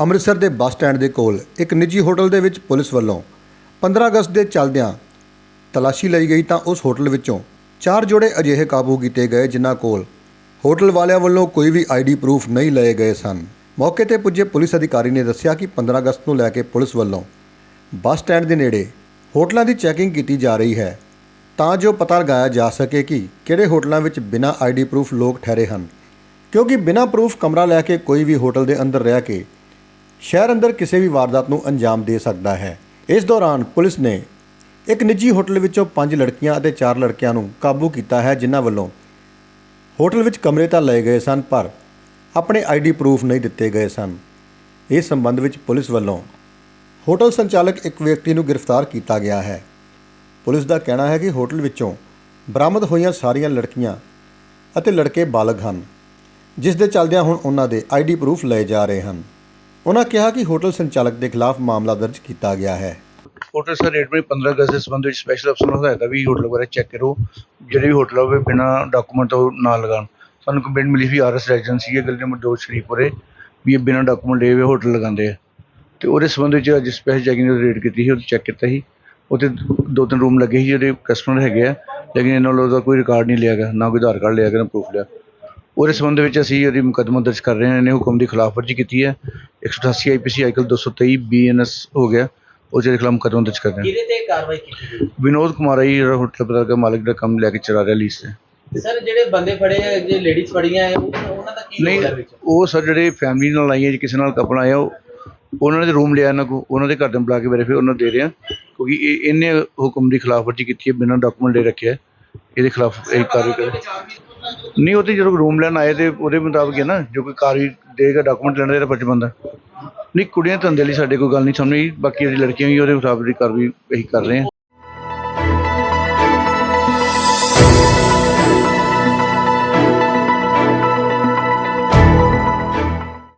ਅੰਮ੍ਰਿਤਸਰ ਦੇ bus stand ਦੇ ਕੋਲ ਇੱਕ ਨਿੱਜੀ ਹੋਟਲ ਦੇ ਵਿੱਚ ਪੁਲਿਸ ਵੱਲੋਂ 15 ਅਗਸਤ ਦੇ ਚੱਲਦਿਆਂ ਤਲਾਸ਼ੀ ਲਈ ਗਈ ਤਾਂ ਉਸ ਹੋਟਲ ਵਿੱਚੋਂ ਚਾਰ ਜੋੜੇ ਅਜਿਹੇ ਕਾਬੂ ਕੀਤੇ ਗਏ ਜਿਨ੍ਹਾਂ ਕੋਲ ਹੋਟਲ ਵਾਲਿਆਂ ਵੱਲੋਂ ਕੋਈ ਵੀ ਆਈਡੀ ਪ੍ਰੂਫ ਨਹੀਂ ਲਏ ਗਏ ਸਨ। ਮੌਕੇ ਤੇ ਪੁੱਜੇ ਪੁਲਿਸ ਅਧਿਕਾਰੀ ਨੇ ਦੱਸਿਆ ਕਿ 15 ਅਗਸਤ ਨੂੰ ਲੈ ਕੇ ਪੁਲਿਸ ਵੱਲੋਂ ਬੱਸ ਸਟੈਂਡ ਦੇ ਨੇੜੇ ਹੋਟਲਾਂ ਦੀ ਚੈਕਿੰਗ ਕੀਤੀ ਜਾ ਰਹੀ ਹੈ। ਤਾਂ ਜੋ ਪਤਾ ਲਗਾਇਆ ਜਾ ਸਕੇ ਕਿ ਕਿਹੜੇ ਹੋਟਲਾਂ ਵਿੱਚ ਬਿਨਾਂ ਆਈਡੀ ਪ੍ਰੂਫ ਲੋਕ ਠਹਿਰੇ ਹਨ। ਕਿਉਂਕਿ ਬਿਨਾਂ ਪ੍ਰੂਫ ਕਮਰਾ ਲੈ ਕੇ ਕੋਈ ਵੀ ਹੋਟਲ ਦੇ ਅੰਦਰ ਰਹਿ ਕੇ ਸ਼ਹਿਰ ਅੰਦਰ ਕਿਸੇ ਵੀ ਵਾਰਦਾਤ ਨੂੰ ਅੰਜਾਮ ਦੇ ਸਕਦਾ ਹੈ। ਇਸ ਦੌਰਾਨ ਪੁਲਿਸ ਨੇ ਇੱਕ ਨਿੱਜੀ ਹੋਟਲ ਵਿੱਚੋਂ ਪੰਜ ਲੜਕੀਆਂ ਅਤੇ ਚਾਰ ਲੜਕਿਆਂ ਨੂੰ ਕਾਬੂ ਕੀਤਾ ਹੈ, ਜਿਨ੍ਹਾਂ ਵੱਲੋਂ ਹੋਟਲ ਵਿੱਚ ਕਮਰੇ ਤਾਂ ਲਏ ਗਏ ਸਨ, ਪਰ ਆਪਣੇ ਆਈਡੀ ਪ੍ਰੂਫ ਨਹੀਂ ਦਿੱਤੇ ਗਏ ਸਨ। ਇਸ ਸੰਬੰਧ ਵਿੱਚ ਪੁਲਿਸ ਵੱਲੋਂ ਹੋਟਲ ਸੰਚਾਲਕ ਇੱਕ ਵਿਅਕਤੀ ਨੂੰ ਗ੍ਰਿਫਤਾਰ ਕੀਤਾ ਗਿਆ ਹੈ। ਪੁਲਿਸ ਦਾ ਕਹਿਣਾ ਹੈ ਕਿ ਹੋਟਲ ਵਿੱਚੋਂ ਬਰਾਮਦ ਹੋਈਆਂ ਸਾਰੀਆਂ ਲੜਕੀਆਂ ਅਤੇ ਲੜਕੇ ਬਾਲਗ ਹਨ, ਜਿਸ ਦੇ ਚੱਲਦਿਆਂ ਹੁਣ ਉਹਨਾਂ ਦੇ ਆਈਡੀ ਪ੍ਰੂਫ ਲਏ ਜਾ ਰਹੇ ਹਨ। ਉਹਨਾਂ ਕਿਹਾ ਕਿ ਹੋਟਲ ਸੰਚਾਲਕ ਦੇ ਖਿਲਾਫ ਮਾਮਲਾ ਦਰਜ ਕੀਤਾ ਗਿਆ ਹੈ। ਹੋਟਲ ਸਰ, ਰੇਟ ਵਿੱਚ 15 ਅਗਸਤ ਦੇ ਸੰਬੰਧ ਵਿੱਚ ਸਪੈਸ਼ਲ ਅਫਸਰ ਨੂੰ ਹਦਾਇਤ ਹੈ ਵੀ ਹੋਟਲ ਵਗੈਰਾ ਚੈੱਕ ਕਰੋ। ਜਿਹੜੇ ਵੀ ਹੋਟਲ ਹੋਵੇ ਬਿਨਾਂ ਡਾਕੂਮੈਂਟ ਤੋਂ ਨਾ ਲਗਾਉਣ। ਸਾਨੂੰ ਕੰਪਲੇਂਟ ਮਿਲੀ ਸੀ ਆਰਐਸ ਰੈਜੀਡੈਂਸੀ ਹੈ ਗਲੀ ਨੰਬਰ 2 ਸ਼ਰੀਫਪੁਰੇ, ਵੀ ਇਹ ਬਿਨਾਂ ਡਾਕੂਮੈਂਟ ਲਏ ਹੋਏ ਹੋਟਲ ਲਗਾਉਂਦੇ ਆ। ਤੇ ਉਹਦੇ ਸੰਬੰਧ ਵਿੱਚ ਅੱਜ ਸਪੈਸ਼ਲ ਚੈਕਿੰਗ ਦੀ ਰੇਡ ਕੀਤੀ ਸੀ ਉਹ ਚੈੱਕ ਕੀਤਾ ਸੀ। ਉੱਥੇ ਦੋ ਤਿੰਨ ਰੂਮ ਲੱਗੇ ਸੀ, ਜਿਹੜੇ ਕਸਟਮਰ ਹੈਗੇ ਆ, ਲੇਕਿਨ ਇਹਨਾਂ ਵੱਲੋਂ ਉਹਦਾ ਕੋਈ ਰਿਕਾਰਡ ਨਹੀਂ ਲਿਆ ਗਿਆ, ਨਾ ਕੋਈ ਆਧਾਰ ਕਾਰਡ ਲਿਆ ਗਿਆ, ਨਾ ਪ੍ਰੂਫ ਲਿਆ। ਉਹਦੇ ਸੰਬੰਧ ਵਿੱਚ ਅਸੀਂ ਉਹਦੀ ਮੁਕੱਦਮਾ ਦਰਜ ਕਰ ਰਹੇ ਹਾਂ, ਇਹਨੇ ਹੁਕਮ ਦੀ ਖਿਲਾਫਵਰਜੀ ਕੀਤੀ ਹੈ। 188 ਆਈਪੀਸੀ ਆਈਕਲ 223 ਬੀਐਨਐਸ ਹੋ ਗਿਆ। ਉਹਦੇ ਦੇ ਖਿਲਾਫ ਮੁਕੱਦਮਾ ਦਰਜ ਕਰ ਰਹੇ ਕਿਹਦੇ ਤੇ ਕਾਰਵਾਈ ਕੀਤੀ ਗਈ? ਵਿਨੋਦ ਕੁਮਾਰ ਹੈ ਜੀ, ਜਿਹੜਾ ਹੋਟਲ ਪਤਾ ਦਾ ਮਾਲਕ ਦਾ ਕੰਮ ਲੈ ਕੇ ਚਲਾ ਰਿਹਾ ਲੀਸ ਤੇ। ਸਰ ਜਿਹੜੇ ਬੰਦੇ ਫੜੇ ਆ ਜੇ ਲੇਡੀਜ਼ ਫੜੀਆਂ ਆ ਉਹ- ਉਹਨਾਂ ਦਾ ਕੀ ਨਹੀਂ ਰੋਲ ਹੈ ਵਿੱਚ? ਉਹ ਸਰ ਜਿਹੜੇ ਫੈਮਿਲੀ ਨਾਲ ਆਈਆਂ ਜੀ ਕਿਸੇ ਨਾਲ ਕਪਲ ਆਇਆ ਉਹ ਉਹਨਾਂ ਨੇ ਰੂਮ ਲਿਆ ਇਹਨਾਂ ਕੋ ਉਹਨਾਂ ਦੇ ਘਰ ਦੇ ਬੁਲਾ ਕੇ ਵੈਰੀਫਾਈ ਉਹਨਾਂ ਨੂੰ ਦੇ ਰਿਹਾ ਕਿਉਂਕਿ ਇਹ ਇਹਨੇ ਹੁਕਮ ਦੀ ਖਿਲਾਫਵਰਜੀ ਕੀਤੀ ਹੈ ਬਿਨਾਂ ਡਾਕੂਮੈਂਟ ਲੈ ਰੱਖਿਆ ਇਹਦੇ ਖਿਲਾਫ ਇਹ ਕਾਰਵਾਈ ਕਰੋ ਨਹੀਂ ਉਹ ਤੇ ਜਦੋਂ ਰੂਮ ਲੈਣ ਆਏ ਤੇ ਉਹਦੇ ਮੁਤਾਬਕ ਹੈ ਨਾ ਜੋ ਕੋਈ ਕਾਰਵਾਈ ਦੇਗਾ ਡਾਕੂਮੈਂਟ ਲੈਣ ਦਾ ਫਰਜ਼ ਬੰਦਾ ਨਹੀਂ ਕੁੜੀਆਂ ਧੰਦੇ ਲਈ ਸਾਡੇ ਕੋਈ ਗੱਲ ਨਹੀਂ ਸਾਹਮਣੇ ਆਈ, ਬਾਕੀ ਜਿਹੜੀ ਲੜਕੀਆਂ ਵੀ ਉਹਦੇ ਮੁਤਾਬਕ ਦੀ ਕਾਰਵਾਈ ਅਸੀਂ ਕਰ ਰਹੇ ਹਾਂ।